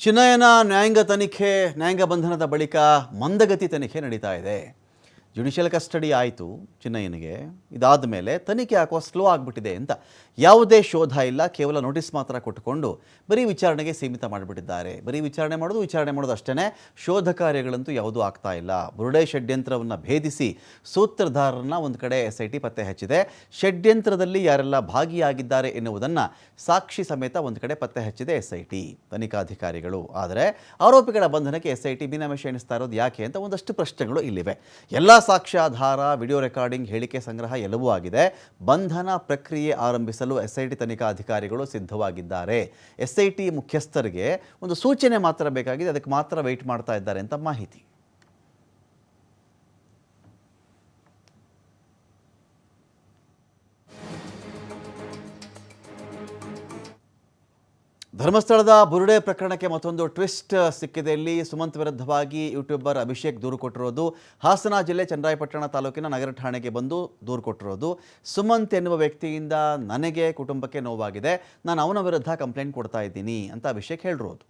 ಚಿನ್ನಯನ ನ್ಯಾಯಾಂಗ ತನಿಖೆ ನ್ಯಾಯಾಂಗ ಬಂಧನದ ಬಳಿಕ ಮಂದಗತಿ ತನಿಖೆ ನಡೀತಾ ಇದೆ. ಜುಡಿಷಿಯಲ್ ಕಸ್ಟಡಿ ಆಯಿತು ಚಿನ್ನಯ್ಯನಿಗೆ. ಇದಾದ ಮೇಲೆ ತನಿಖೆ ಹಾಕುವ ಸ್ಲೋ ಆಗಿಬಿಟ್ಟಿದೆ ಅಂತ. ಯಾವುದೇ ಶೋಧ ಇಲ್ಲ, ಕೇವಲ ನೋಟಿಸ್ ಮಾತ್ರ ಕೊಟ್ಟುಕೊಂಡು ಬರೀ ವಿಚಾರಣೆಗೆ ಸೀಮಿತ ಮಾಡಿಬಿಟ್ಟಿದ್ದಾರೆ. ಬರೀ ವಿಚಾರಣೆ ಮಾಡೋದು ವಿಚಾರಣೆ ಮಾಡೋದು ಅಷ್ಟೇ ಶೋಧ ಕಾರ್ಯಗಳಂತೂ ಯಾವುದೂ ಆಗ್ತಾ ಇಲ್ಲ. ಬುರುಡೆ ಷಡ್ಯಂತ್ರವನ್ನು ಭೇದಿಸಿ ಸೂತ್ರಧಾರರನ್ನ ಒಂದು ಕಡೆ ಎಸ್ ಐ ಟಿ ಪತ್ತೆ ಹಚ್ಚಿದೆ. ಷಡ್ಯಂತ್ರದಲ್ಲಿ ಯಾರೆಲ್ಲ ಭಾಗಿಯಾಗಿದ್ದಾರೆ ಎನ್ನುವುದನ್ನು ಸಾಕ್ಷಿ ಸಮೇತ ಒಂದು ಕಡೆ ಪತ್ತೆ ಹಚ್ಚಿದೆ ಎಸ್ ಐ ಟಿ ತನಿಖಾಧಿಕಾರಿಗಳು. ಆದರೆ ಆರೋಪಿಗಳ ಬಂಧನಕ್ಕೆ ಎಸ್ ಐ ಟಿ ಭಿನ್ನಮೇಷ ಎಣಿಸ್ತಾ ಇರೋದು ಯಾಕೆ ಅಂತ ಒಂದಷ್ಟು ಪ್ರಶ್ನೆಗಳು ಇಲ್ಲಿವೆ. ಎಲ್ಲ ಸಾಕ್ಷ್ಯಾಧಾರ, ವಿಡಿಯೋ ರೆಕಾರ್ಡಿಂಗ್, ಹೇಳಿಕೆ ಸಂಗ್ರಹ ಎಲ್ಲವೂ ಆಗಿದೆ. ಬಂಧನ ಪ್ರಕ್ರಿಯೆ ಆರಂಭಿಸಲು ಎಸ್ಐಟಿ ತನಿಖಾ ಅಧಿಕಾರಿಗಳು ಸಿದ್ಧವಾಗಿದ್ದಾರೆ. ಎಸ್ಐಟಿ ಮುಖ್ಯಸ್ಥರಿಗೆ ಒಂದು ಸೂಚನೆ ಮಾತ್ರ ಬೇಕಾಗಿದೆ. ಅದಕ್ಕೆ ಮಾತ್ರ ವೆಯ್ಟ್ ಮಾಡ್ತಾ ಇದ್ದಾರೆ ಅಂತ ಮಾಹಿತಿ. ಧರ್ಮಸ್ಥಳದ ಬುರುಡೆ ಪ್ರಕರಣಕ್ಕೆ ಮತ್ತೊಂದು ಟ್ವಿಸ್ಟ್ ಸಿಕ್ಕಿದೆ. ಇಲ್ಲಿ ಸುಮಂತ್ ವಿರುದ್ಧವಾಗಿ ಯೂಟ್ಯೂಬರ್ ಅಭಿಷೇಕ್ ದೂರು ಕೊಟ್ಟಿರೋದು. ಹಾಸನ ಜಿಲ್ಲೆ ಚನ್ನರಾಯಪಟ್ಟಣ ತಾಲೂಕಿನ ನಗರ ಠಾಣೆಗೆ ಬಂದು ದೂರು ಕೊಟ್ಟಿರೋದು. ಸುಮಂತ್ ಎನ್ನುವ ವ್ಯಕ್ತಿಯಿಂದ ನನಗೆ ಕುಟುಂಬಕ್ಕೆ ನೋವಾಗಿದೆ. ನಾನು ಅವನ ವಿರುದ್ಧ ಕಂಪ್ಲೇಂಟ್ ಕೊಡ್ತಾ ಇದ್ದೀನಿ ಅಂತ ಅಭಿಷೇಕ್ ಹೇಳಿರೋದು.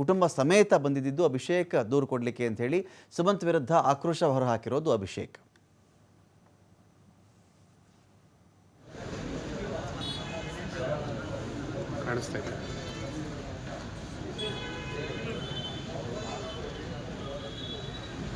ಕುಟುಂಬ ಸಮೇತ ಬಂದಿದ್ದು ಅಭಿಷೇಕ್ ದೂರು ಕೊಡಲಿಕ್ಕೆ ಅಂತ ಹೇಳಿ ಸುಮಂತ್ ವಿರುದ್ಧ ಆಕ್ರೋಶ ಹೊರಹಾಕಿರೋದು ಅಭಿಷೇಕ್. ಕಾಣಿಸ್ತಾ